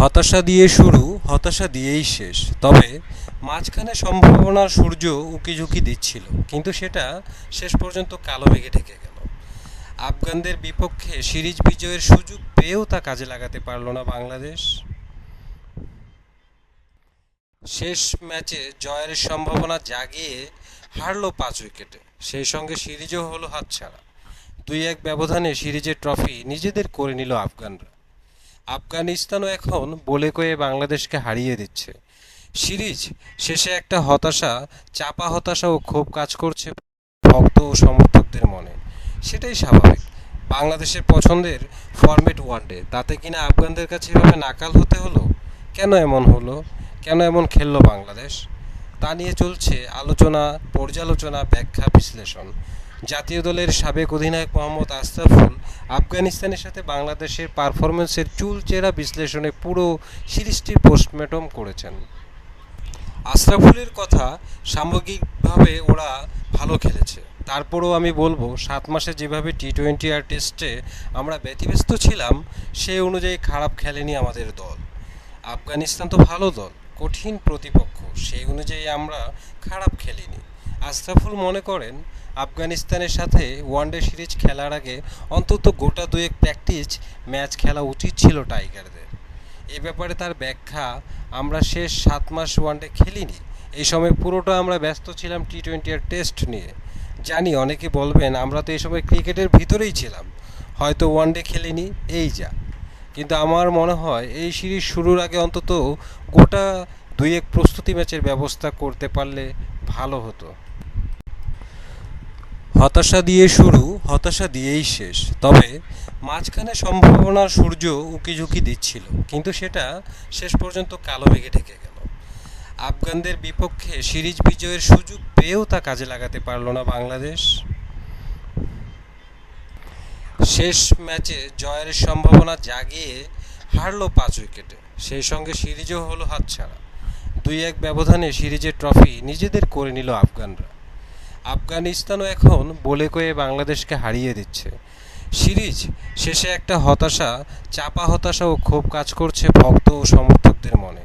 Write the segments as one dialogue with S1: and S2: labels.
S1: হতাশা দিয়ে শুরু, হতাশা দিয়েই শেষ। তবে মাঝখানে সম্ভাবনার সূর্য উকি ঝুঁকি দিচ্ছিল, কিন্তু সেটা শেষ পর্যন্ত কালো মেঘে ঢেকে গেল। আফগানদের বিপক্ষে সিরিজ বিজয়ের সুযোগ পেয়েও তা কাজে লাগাতে পারল না বাংলাদেশ। শেষ ম্যাচে জয়ের সম্ভাবনা জাগিয়ে হারলো পাঁচ উইকেটে, সেই সঙ্গে সিরিজও হলো হাতছাড়া। দুই এক ব্যবধানে সিরিজের ট্রফি নিজেদের করে নিল আফগানরা। আফগানিস্তানও এখন বলে কয়ে বাংলাদেশকে হারিয়ে দিচ্ছে। সিরিজ শেষে একটা হতাশা, চাপা হতাশা ও ক্ষোভ কাজ করছে ভক্ত ও সমর্থকদের মনে। সেটাই স্বাভাবিক। বাংলাদেশের পছন্দের ফরম্যাট ওয়ানডে তাতে কিনা আফগানদের কাছে এভাবে নাকাল হতে হলো? কেন এমন হলো? কেন এমন খেললো বাংলাদেশ? তা নিয়ে চলছে আলোচনা, পর্যালোচনা, ব্যাখ্যা, বিশ্লেষণ। জাতীয় দলের সাবেক অধিনায়ক মোহাম্মদ আশরাফুল আফগানিস্তানের সাথে বাংলাদেশের পারফরমেন্সের চুলচেরা বিশ্লেষণে পুরো সিরিজটি পোস্টমর্টম করেছেন। আশরাফুলের কথা সামগ্রিকভাবে ওরা ভালো খেলেছে। তারপরেও আমি বলব, সাত মাসে যেভাবে টি টোয়েন্টি আর টেস্টে আমরা ব্যতিব্যস্ত ছিলাম সেই অনুযায়ী খারাপ খেলেনি আমাদের দল। আফগানিস্তান তো ভালো দল, কঠিন প্রতিপক্ষ, সেই অনুযায়ী আমরা খারাপ খেলিনি। আশরাফুল মনে করেন, আফগানিস্তানের সাথে ওয়ানডে সিরিজ খেলার আগে অন্তত গোটা দুয়েক প্র্যাকটিস ম্যাচ খেলা উচিত ছিল টাইগারদের। এ ব্যাপারে তার ব্যাখ্যা, আমরা শেষ সাত মাস ওয়ানডে খেলিনি। এই সময় পুরোটা আমরা ব্যস্ত ছিলাম টি টোয়েন্টি আর টেস্ট নিয়ে। জানি অনেকে বলবেন, আমরা তো এই সময় ক্রিকেটের ভিতরেই ছিলাম। হয়তো ওয়ানডে খেলিনি, এই যা। কিন্তু আমার মনে হয়, এই সিরিজ শুরুর আগে অন্তত গোটা দুই এক প্রস্তুতি ম্যাচের ব্যবস্থা করতে পারলে ভালো হতো। হতাশা দিয়ে শুরু, হতাশা দিয়েই শেষ। তবে মাঝখানে সম্ভাবনার সূর্য উকি ঝুঁকি দিচ্ছিল, কিন্তু সেটা শেষ পর্যন্ত কালো মেঘে ঢেকে গেল। আফগানদের বিপক্ষে সিরিজ বিজয়ের সুযোগ পেয়েও তা কাজে লাগাতে পারল না বাংলাদেশ। শেষ ম্যাচে জয়ের সম্ভাবনা জাগিয়ে হারল পাঁচ উইকেটে, সেই সঙ্গে সিরিজও হলো হাতছাড়া। দুই এক ব্যবধানে সিরিজের ট্রফি নিজেদের করে নিল আফগানরা। আফগানিস্তানও এখন বলে কয়ে বাংলাদেশকে হারিয়ে দিচ্ছে। সিরিজ শেষে একটা হতাশা, চাপা হতাশা ও ক্ষোভ কাজ করছে ভক্ত ও সমর্থকদের মনে।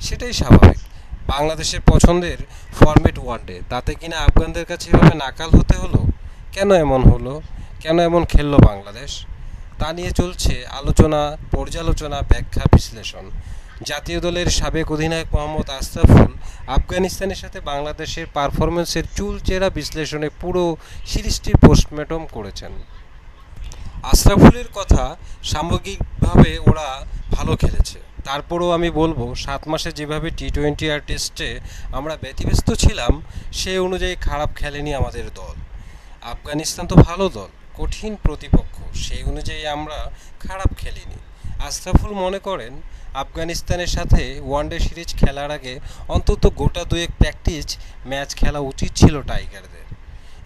S1: সেটাই স্বাভাবিক। বাংলাদেশের পছন্দের ফরম্যাট ওয়ানডে তাতে কিনা আফগানদের কাছে এভাবে নাকাল হতে হলো? কেন এমন হলো? কেন এমন খেললো বাংলাদেশ? তা নিয়ে চলছে আলোচনা, পর্যালোচনা, ব্যাখ্যা, বিশ্লেষণ। জাতীয় দলের সাবেক অধিনায়ক মোহাম্মদ আশরাফুল আফগানিস্তানের সাথে বাংলাদেশের পারফরমেন্সের চুলচেরা বিশ্লেষণে পুরো সিরিজটি পোস্টমর্টম করেছেন। আশরাফুলের কথা সামগ্রিকভাবে ওরা ভালো খেলেছে। তারপরেও আমি বলব, সাত মাসে যেভাবে টি টোয়েন্টি আর টেস্টে আমরা ব্যতিব্যস্ত ছিলাম, সে অনুযায়ী খারাপ খেলেনি আমাদের দল। আফগানিস্তান তো ভালো দল, কঠিন প্রতিপক্ষ, সেই অনুযায়ী আমরা খারাপ খেলিনি। আশরাফুল মনে করেন, আফগানিস্তানের সাথে ওয়ানডে সিরিজ খেলার আগে অন্তত গোটা দুয়েক প্র্যাকটিস ম্যাচ খেলা উচিত ছিল টাইগারদের।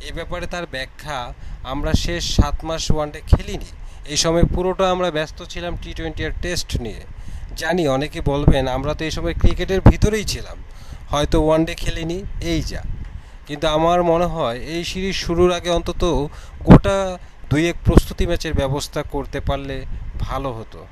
S1: এ ব্যাপারে তার ব্যাখ্যা, আমরা শেষ সাত মাস ওয়ানডে খেলিনি। এই সময় পুরোটা আমরা ব্যস্ত ছিলাম টি টোয়েন্টি আর টেস্ট নিয়ে। জানি অনেকে বলবেন, আমরা তো এই সময় ক্রিকেটের ভিতরেই ছিলাম। হয়তো ওয়ানডে খেলিনি, এই যা। কিন্তু আমার মনে হয়, এই সিরিজ শুরুর আগে অন্তত গোটা দুই এক প্রস্তুতি ম্যাচের ব্যবস্থা করতে পারলে ভালো হতো।